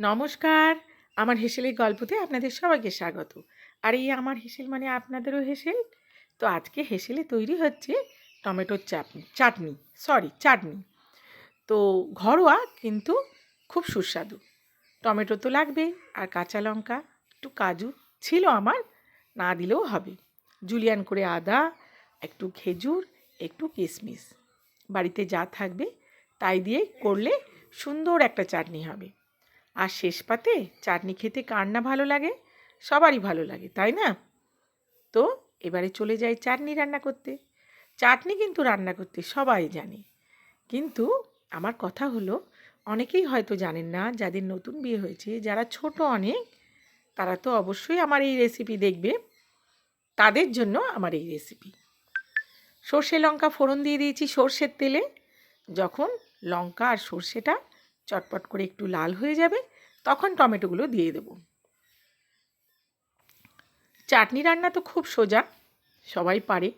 নমস্কার। আমার হেসেলের গল্পতে আপনাদের সবাইকে স্বাগত। আর এই আমার হেসেল মানে আপনাদেরও হেসেল? তো আজকে হেসেলে তৈরি হচ্ছে টমেটোর চাটনি চাটনি সরি চাটনি। তো ঘরোয়া কিন্তু খুব সুস্বাদু। টমেটো তো লাগবেই আর কাঁচা লঙ্কা, একটু কাজু ছিল আমার, না দিলেও হবে। জুলিয়ান করে আদা, একটু খেজুর, একটু কিশমিশ বাড়িতে যা থাকবে তাই দিয়ে করলে সুন্দর একটা চাটনি হবে। আর শেষ পাতে চাটনি খেতে কার না ভালো লাগে? সবারই ভালো লাগে, তাই না? তো এবারে চলে যাই চাটনি রান্না করতে। চাটনি কিন্তু রান্না করতে সবাই জানে। কিন্তু আমার কথা হলো, অনেকেই হয়তো জানেন না, যাদের নতুন বিয়ে হয়েছে, যারা ছোট অনেক, তারা তো অবশ্যই আমার এই রেসিপি দেখবে। তাদের জন্য আমার এই রেসিপি সর্ষে লঙ্কা ফোড়ন দিয়ে দিয়েছি সর্ষের তেলে। যখন লঙ্কা আর সর্ষেটা চটপট করে একটু লাল হয়ে যাবে, তখন টমেটোগুলো দিয়ে দেব। চাটনি রান্না তো খুব সোজা, সবাই পারে।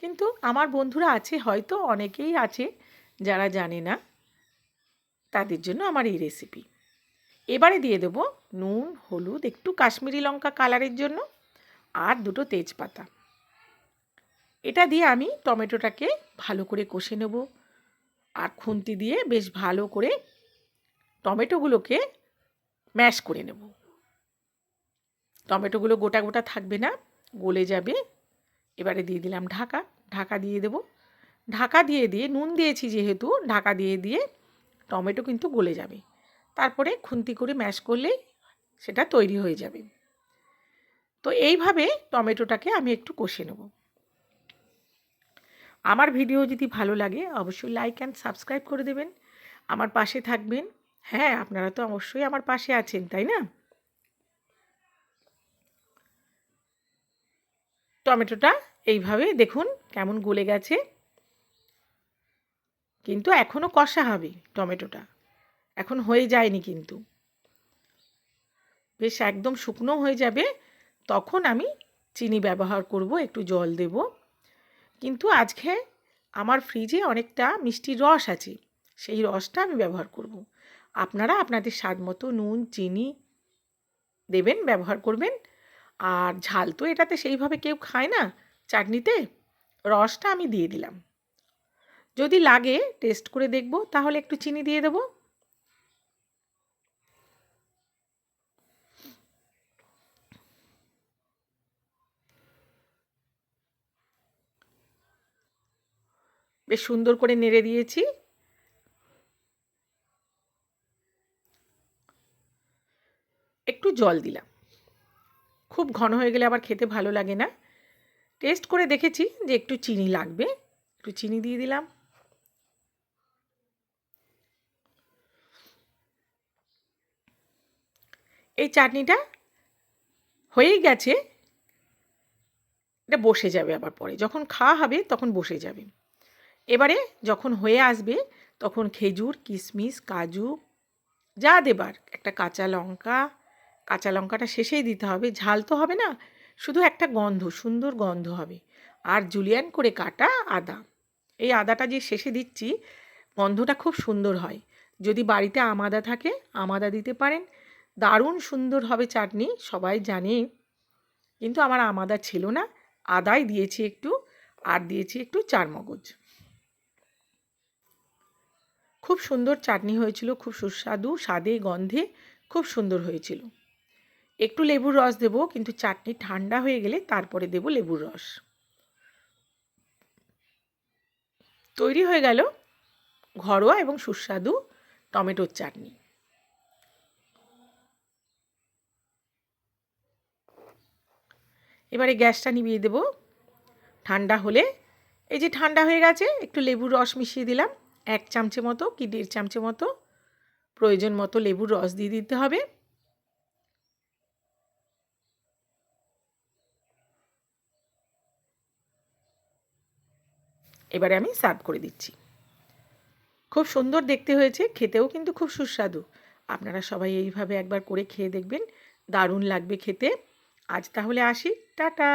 কিন্তু আমার বন্ধুরা আছে, হয়তো অনেকেই আছে, যারা জানে না, তাদের জন্য আমার এই রেসিপি এবারে দিয়ে দেব নুন, হলুদ, একটু কাশ্মীরি লঙ্কা কালারের জন্য, আর দুটো তেজপাতা। এটা দিয়ে আমি টমেটোটাকে ভালো করে কষে নেব, আর খুন্তি দিয়ে বেশ ভালো করে টমেটোগুলোকে ম্যাশ করে নেব। টমেটোগুলো গোটা গোটা থাকবে না, গলে যাবে। এবারে দিয়ে দিলাম ঢাকা ঢাকা দিয়ে দেব। ঢাকা দিয়ে দিয়ে, নুন দিয়েছি যেহেতু, ঢাকা দিয়ে দিয়ে টমেটো কিন্তু গলে যাবে। তারপরে খুন্তি করে ম্যাশ করলেই সেটা তৈরি হয়ে যাবে। তো এইভাবে টমেটোটাকে আমি একটু কষে নেব। আমার ভিডিও যদি ভালো লাগে, অবশ্যই লাইক অ্যান্ড সাবস্ক্রাইব করে দেবেন। আমার পাশে থাকবেন। হ্যাঁ আপনারা তো অবশ্যই আমার পাশে আছেন, তাই না? টমেটোটা এইভাবে দেখুন কেমন গলে গেছে। কিন্তু এখনও কষা হবে টমেটোটা। এখন হয়ে যায়নি কিন্তু। বেশ একদম শুকনো হয়ে যাবে, তখন আমি চিনি ব্যবহার করব, একটু জল দেব। কিন্তু আজকে আমার ফ্রিজে অনেকটা মিষ্টির রস আছে, সেই রসটা আমি ব্যবহার করব। আপনারা আপনাদের স্বাদ মতো নুন, চিনি দেবেন, ব্যবহার করবেন। আর ঝাল তো এটাতে সেইভাবে কেউ খায় না। চাটনিতে রসটা আমি দিয়ে দিলাম। যদি লাগে টেস্ট করে দেখব, তাহলে একটু চিনি দিয়ে দেবো। বেশ সুন্দর করে নেড়ে দিয়েছি একটু জল দিলাম। খুব ঘন হয়ে গেলে আবার খেতে ভালো লাগে না। টেস্ট করে দেখেছি যে একটু চিনি লাগবে। একটু চিনি দিয়ে দিলাম। এই চাটনিটা হয়েই গেছে। এটা বসে যাবে আবার পরে। যখন খাওয়া হবে তখন বসে যাবে। এবারে যখন হয়ে আসবে তখন খেজুর, কিশমিশ, কাজু, যা দেবার। একটা কাঁচা লঙ্কা কাঁচা লঙ্কাটা শেষেই দিতে হবে। ঝাল তো হবে না, শুধু একটা গন্ধ, সুন্দর গন্ধ হবে। আর জুলিয়ান করে কাটা আদা। এই আদাটা যে শেষে দিচ্ছি, গন্ধটা খুব সুন্দর হয়। যদি বাড়িতে আমাদা থাকে, আমাদা দিতে পারেন। দারুণ সুন্দর হবে চাটনি, সবাই জানে। কিন্তু আমার আমাদা ছিল না, আদাই দিয়েছি একটু, আর দিয়েছি একটু চারমগজ। খুব সুন্দর চাটনি হয়েছিল, খুব সুস্বাদু, স্বাদে, গন্ধে খুব সুন্দর হয়েছিল। একটু লেবুর রস দেব, কিন্তু চাটনি ঠান্ডা হয়ে গেলে তারপরে দেব লেবুর রস। তৈরি হয়ে গেল ঘরোয়া এবং সুস্বাদু টমেটোর চাটনি। এবারে গ্যাসটা নিভিয়ে দেব। ঠান্ডা হলে, এই যে ঠান্ডা হয়ে গেছে, একটু লেবুর রস মিশিয়ে দিলাম। এক চামচে মতো কি দেড় চামচে মতো প্রয়োজন মতো লেবুর রস দিয়ে দিতে হবে। এবারে আমি সার্ভ করে দিচ্ছি। খুব সুন্দর দেখতে হয়েছে, খেতেও কিন্তু খুব সুস্বাদু। আপনারা সবাই এইভাবে একবার করে খেয়ে দেখবেন, দারুণ লাগবে খেতে। আজ তাহলে আসি, টাটা!